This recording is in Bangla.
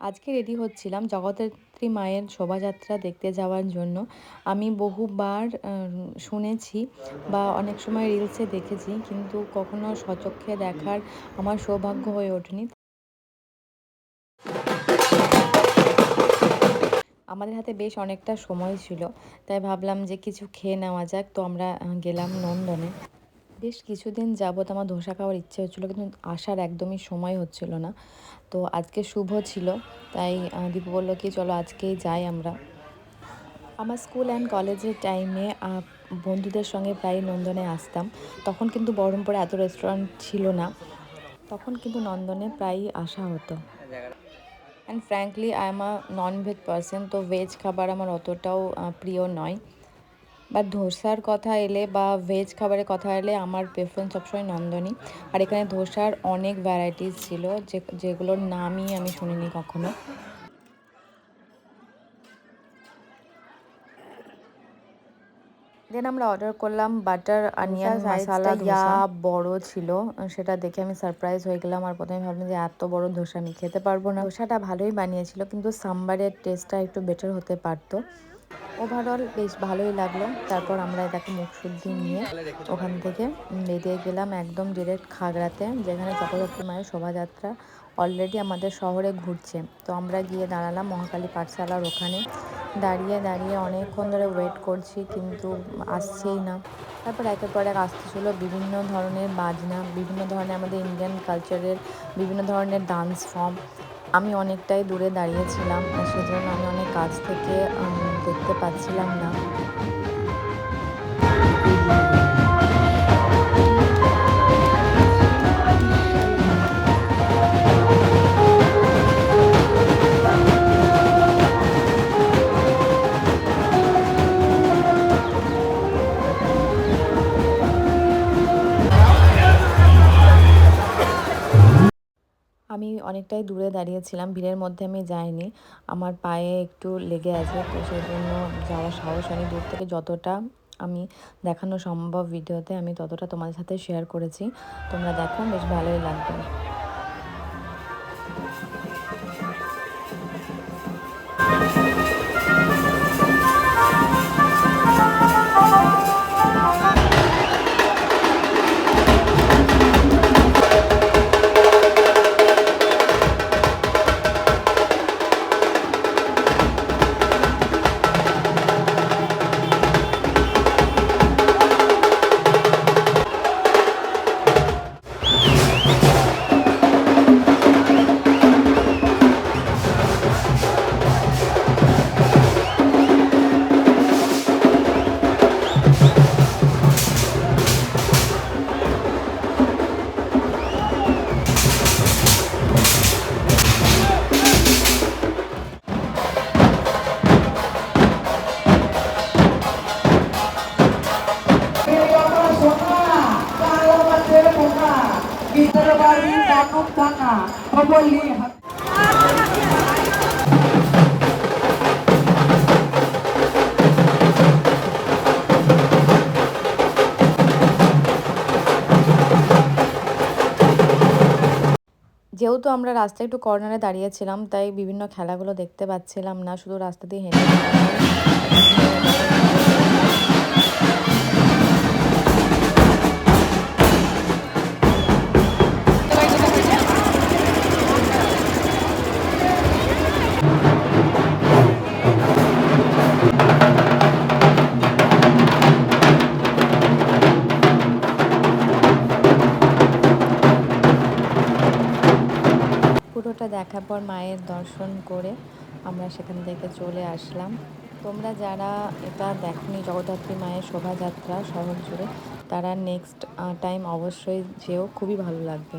আজকে রেডি হচ্ছিলাম জগদ্ধাত্রী মায়ের শোভাযাত্রা দেখতে যাওয়ার জন্য। আমি বহুবার শুনেছি বা অনেক সময় রিলসে দেখেছি, কিন্তু কখনো সচক্ষে দেখার আমার সৌভাগ্য হয়ে ওঠেনি। আমাদের হাতে বেশ অনেকটা সময় ছিল, তাই ভাবলাম যে কিছু খেয়ে নেওয়া যাক। তো আমরা গেলাম নন্দনে। বেশ কিছুদিন যাবৎ আমার ধোসা খাওয়ার ইচ্ছে হচ্ছিল, কিন্তু আসার একদমই সময় হচ্ছিল না। তো আজকে শুভ ছিল, তাই দীপু বলল কি, চলো আজকেই যাই আমরা। আমার স্কুল অ্যান্ড কলেজের টাইমে বন্ধুদের সঙ্গে প্রায় নন্দনে আসতাম। তখন কিন্তু বহরমপুরে এত রেস্টুরেন্ট ছিল না। তখন কিন্তু নন্দনে প্রায়ই আসা হতো। And frankly I am a non veg person তো ভেজ খাবার আমার অতটাও প্রিয় নয়। বা ধোসার কথা এলে বা ভেজ খাবারের কথা এলে আমার প্রেফারেন্স সবসময় নন্দনী। আর এখানে ধোসার অনেক ভ্যারাইটিস ছিল যে যেগুলোর নামই আমি শুনিনি কখনো। দেন আমরা অর্ডার করলাম বাটার আনিয়ান মশালা ইয়া বড় ছিল সেটা দেখে আমি সারপ্রাইজ হয়ে গেলাম। আর প্রথমে ভাবলাম যে এত বড় ধোসা আমি খেতে পারব না। ধোসাটা ভালোই বানিয়েছিল কিন্তু সাম্বারের টেস্টটা একটু বেটার হতে পারতো। ওভারঅল বেশ ভালোই লাগল। তারপর আমরা এটাকে মুখ শুদ্ধি নিয়ে ওখান থেকে বেরিয়ে গেলাম একদম ডিরেক্ট খাগড়াতে, যেখানে চক্রবর্তী মায়ের শোভাযাত্রা অলরেডি আমাদের শহরে ঘুরছে। তো আমরা গিয়ে দাঁড়ালাম মহাকালী পাঠশালার ওখানে। দাঁড়িয়ে দাঁড়িয়ে অনেকক্ষণ ধরে ওয়েট করছি, কিন্তু আসছেই না। তারপর একের পর এক আসতেছিলো বিভিন্ন ধরনের বাজনা, বিভিন্ন ধরনের আমাদের ইন্ডিয়ান কালচারের বিভিন্ন ধরনের ডান্স ফর্ম আমি অনেকটাই দূরে দাঁড়িয়েছিলাম সেজন্য আমি অনেক কাছ থেকে দেখতে পারছিলাম না। আমি অনেকটাই দূরে দাঁড়িয়েছিলাম, ভিড়ের মধ্যে আমি যাইনি। আমার পায়ে একটু লেগে আছে, তো সেই জন্য যাওয়ার সাহস হয়নি। দূর থেকে যতটা আমি দেখানো সম্ভব ভিডিওতে আমি ততটা তোমাদের সাথে শেয়ার করেছি। তোমরা দেখো, বেশ ভালোই লাগবে। যেহেতু আমরা রাস্তায় একটু কর্নারে দাঁড়িয়েছিলাম তাই বিভিন্ন খেলাগুলো দেখতে পাচ্ছিলাম না, শুধু রাস্তা দিয়ে হেঁটে পুরোটা দেখার পর মায়ের দর্শন করে আমরা সেখান থেকে চলে আসলাম। তোমরা যারা এটা দেখনি, জগদ্ধাত্রী মায়ের শোভাযাত্রা শহর জুড়ে, তারা নেক্সট টাইম অবশ্যই যেও, খুবই ভালো লাগবে।